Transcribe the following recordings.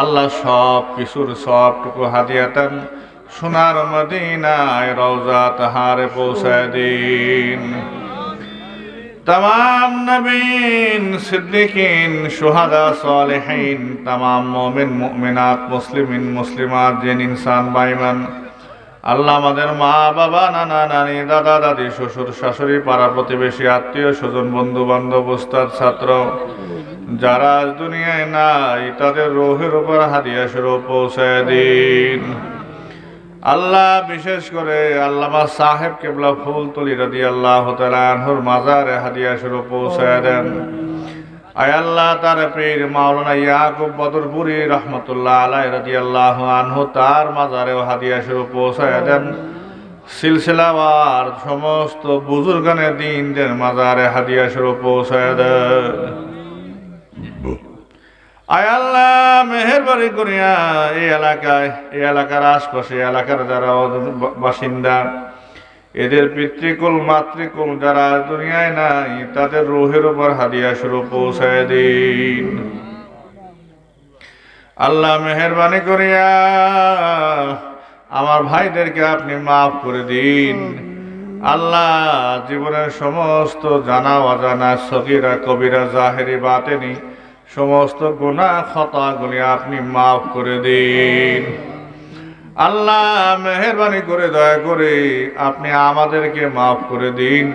আল্লাহ সব কিছুর সবটুকু হাতিয়াতেন সোনার মদিনায় রওজা তাহারে পৌঁছায় দিন। তাম নবীন, সিদ্দিকিন, সোহাদা, সালেহীন তাম মমিন, মুমিনাত, মুসলিমিন, মুসলিমাত, জেন, ইনসান, বাইমান। আল্লাহ আমাদের মা, বাবা, নানা, নানি, দাদা, দাদি, শ্বশুর, শাশুড়ি, পাড়া প্রতিবেশী, আত্মীয় স্বজন বন্ধু বান্ধব উস্তাদ ছাত্র যারা আজ দুনিয়ায় নাই, তাদের রোহের উপর হাদিয়া স্বরূপ পৌঁছায় দিন। আল্লাহ, বিশেষ করে আল্লামা সাহেব কেবলা ফুল তুলি রাদি আল্লাহ তালাহুর মাজারে হাদিয়া স্বরূপ পৌঁছায় দেন। আয় আল্লাহ, তার পীর মাওলানা ইয়াকুব বদরপুরি রহমতুল্লাহ আলাই রাদি আল্লাহ আনহু তার মাজারেও হাদিয়া স্বরূপ পৌঁছায় দেন। সিলসিলাবার সমস্ত বুজুর্গানের দিনদের মাজারে হাদিয়া স্বরূপ পৌঁছায় দেন। আয় আল্লাহ, মেহরবানি করিয়া এই এলাকায়, এই এলাকার আশপাশে এলাকার যারা বাসিন্দা, এদের পিতৃকুল, মাতৃকুল যারা দুনিয়ায় নাই, তাদের রোহের উপর হাদিয়া স্বরূপ পৌঁছায় দিন। আল্লাহ, মেহরবানি করিয়া আমার ভাইদেরকে আপনি মাফ করে দিন। আল্লাহ জীবনের সমস্ত জানা অজানা সগিরা, কবিরা, জাহেরি, বাতেনি, সমস্ত গুণা খতাগুলি আপনি মাফ করে দিন। আল্লাহ মেহরবানি করে, দয়া করে আপনি আমাদেরকে মাফ করে দিন।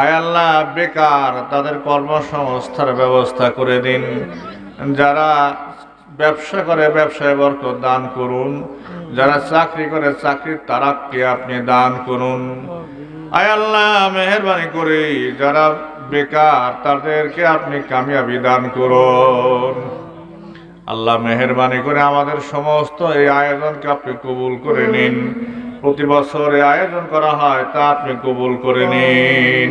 আয় আল্লাহ, বেকার তাদের কর্মসংস্থার ব্যবস্থা করে দিন। যারা ব্যবসা করে ব্যবসায় বরকত দান করুন। যারা চাকরি করে চাকরির তারাককে আপনি দান করুন। আয় আল্লাহ মেহরবানি করে যারা বেকার তাদেরকে আপনি কামিয়াবি দান করুন। আল্লাহ মেহরবানি করে আমাদের সমস্ত এই আয়োজনকে আপনি কবুল করে নিন। প্রতি বছর এই আয়োজন করা হয় তা আপনি কবুল করে নিন।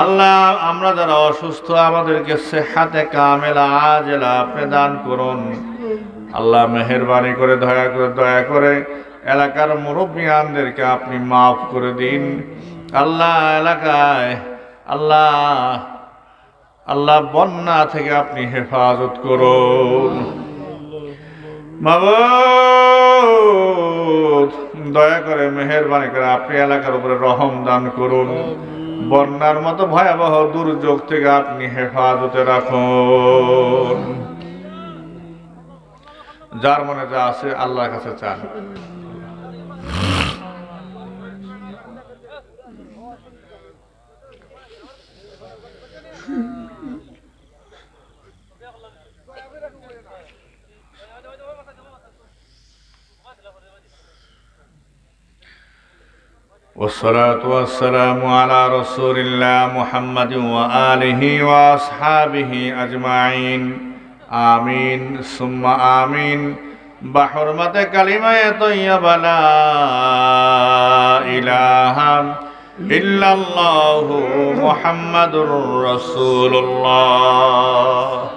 আল্লাহ আমরা যারা অসুস্থ আমাদেরকে সেহাতে কামেলা আজেলা আপনি দান করুন। আল্লাহ মেহরবানি করে দয়া করে দয়া করে এলাকার মুরব্বিয়ানদেরকে আপনি মাফ করে দিন। আল্লাহ এলাকায় আল্লাহ আল্লাহ বন্যা থেকে আপনি হেফাজত করুন। মাবুদ, দয়া করে মেহরবানি করে আপনি এলাকার উপরে রহম দান করুন। বন্যার মতো ভয়াবহ দুর্যোগ থেকে আপনি হেফাজতে রাখুন। যার মনে যা আছে আল্লাহর কাছে চান। والصلاة والسلام على رسول الله محمد وآله وأصحابه أجمعين آمين ثم آمين بحرمة كلمة طيبة لا إله إلا الله محمد رسول الله